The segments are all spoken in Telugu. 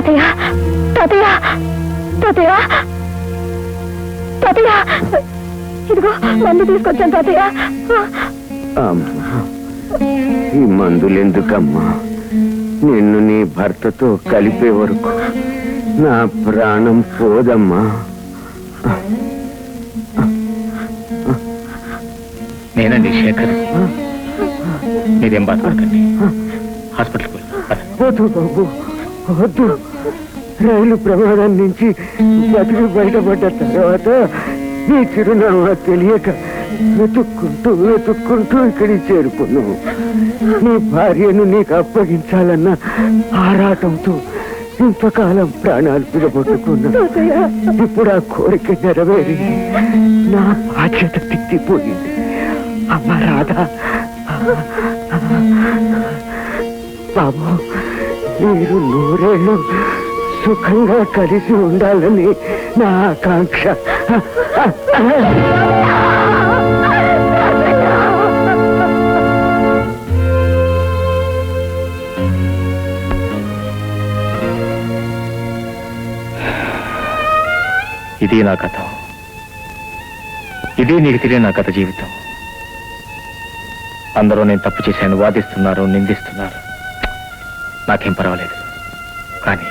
తాతయ్య తాతయ్య తాతయ్య తాతయ్య ఇదిగో మందు తీసుకొచ్చాను తాతయ్య ఈ మందులెందుకమ్మా? నిన్ను నీ భర్తతో కలిపే వరకు నా ప్రాణం పోదమ్మా. నేనండి శేఖర్? మీరేం బాధపడకండి. హాస్పిటల్కి వెళ్ళి వద్దు బాబు వద్దు. రైలు ప్రమాదం నుంచి బతికి బయటపడ్డ తర్వాత నీ చిరునామా తెలియక వెతుక్కుంటూ వెతుక్కుంటూ ఇక్కడికి చేరుకున్నావు. నీ భార్యను నీకు అప్పగించాలన్న ఆరాటంతో ఇంతకాలం ప్రాణాలు పిలబొట్టుకున్నా ఇప్పుడు ఆ కోరిక నెరవేరి నా బాధ్యత తిట్టిపోయింది. అమ్మ రాధా. బాబు మీరు నూరేళ్ళు సుఖంగా కలిసి ఉండాలని నా ఆకాంక్ష. ఇది నా కథ. ఇది నీకు తెలియని నా కథ జీవితం. అందరూ నేను తప్పు చేశాను వాదిస్తున్నారు నిందిస్తున్నారు. నాకేం పర్వాలేదు. కానీ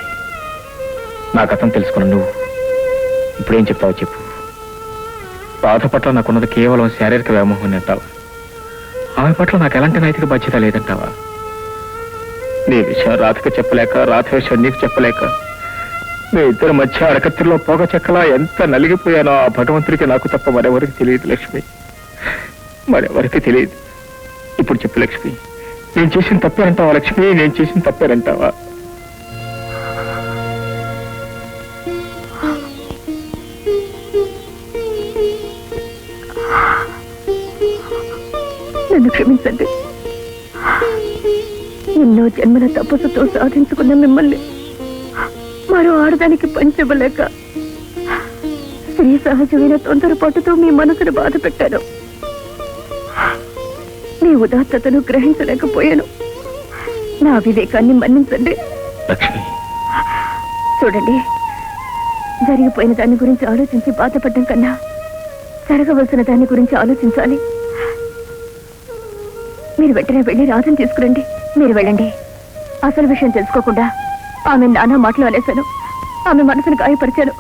నా కథను తెలుసుకున్న నువ్వు. ఇప్పుడేం చెప్తావో చెప్పు. బాధ పట్ల నాకున్నది కేవలం శారీరక వ్యామోహం అంటావా. ఆమె పట్ల నాకు ఎలాంటి నైతిక బాధ్యత లేదంటావా? నీ విషయం రాతకు చెప్పలేక రాత విషయం నీకు చెప్పలేక మీ ఇద్దరి మధ్య అరకత్తిలో పొగ చెక్కలా ఎంత నలిగిపోయానో ఆ భగవంతుడికి నాకు తప్ప మరెవరికి తెలియదు లక్ష్మి. మరెవరికి తెలియదు. ఇప్పుడు చెప్పు లక్ష్మి. నేను చేసిన తప్పేనంటావా లక్ష్మి? నేను చేసిన తప్పేనంటావా? నన్ను క్షమించండి. ఎన్నో జన్మల తపస్సుతో సాధించుకున్న మిమ్మల్ని మరో ఆడదానికి పంచబలేక స్త్రీ సహజమైన తొందరపాటుతో మీ మనసును బాధ పెట్టాను. మీ ఉదాత్తతను గ్రహించలేకపోయాను. నా వివేకాన్ని మన్నించండి. చూడండి జరిగిపోయిన దాని గురించి ఆలోచించి బాధపడడం కన్నా జరగవలసిన దాని గురించి ఆలోచించాలి. మీరు వెంటనే వెళ్ళి రాజుని తీసుకురండి. మీరు వెళ్ళండి. అసలు విషయం తెలుసుకోకుండా ఆమె నానా మాటలు అనేశాను. ఆమె మనసును గాయపరిచాను.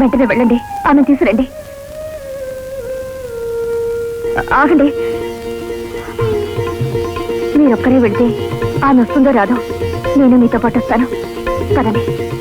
వెంటనే వెళ్ళండి. ఆమె తీసుకురండి. ఆగండి. మీరొక్కరే వెళ్తే ఆమె వస్తుందో రాదో నేను మీతో పాటు వస్తాను. పదండి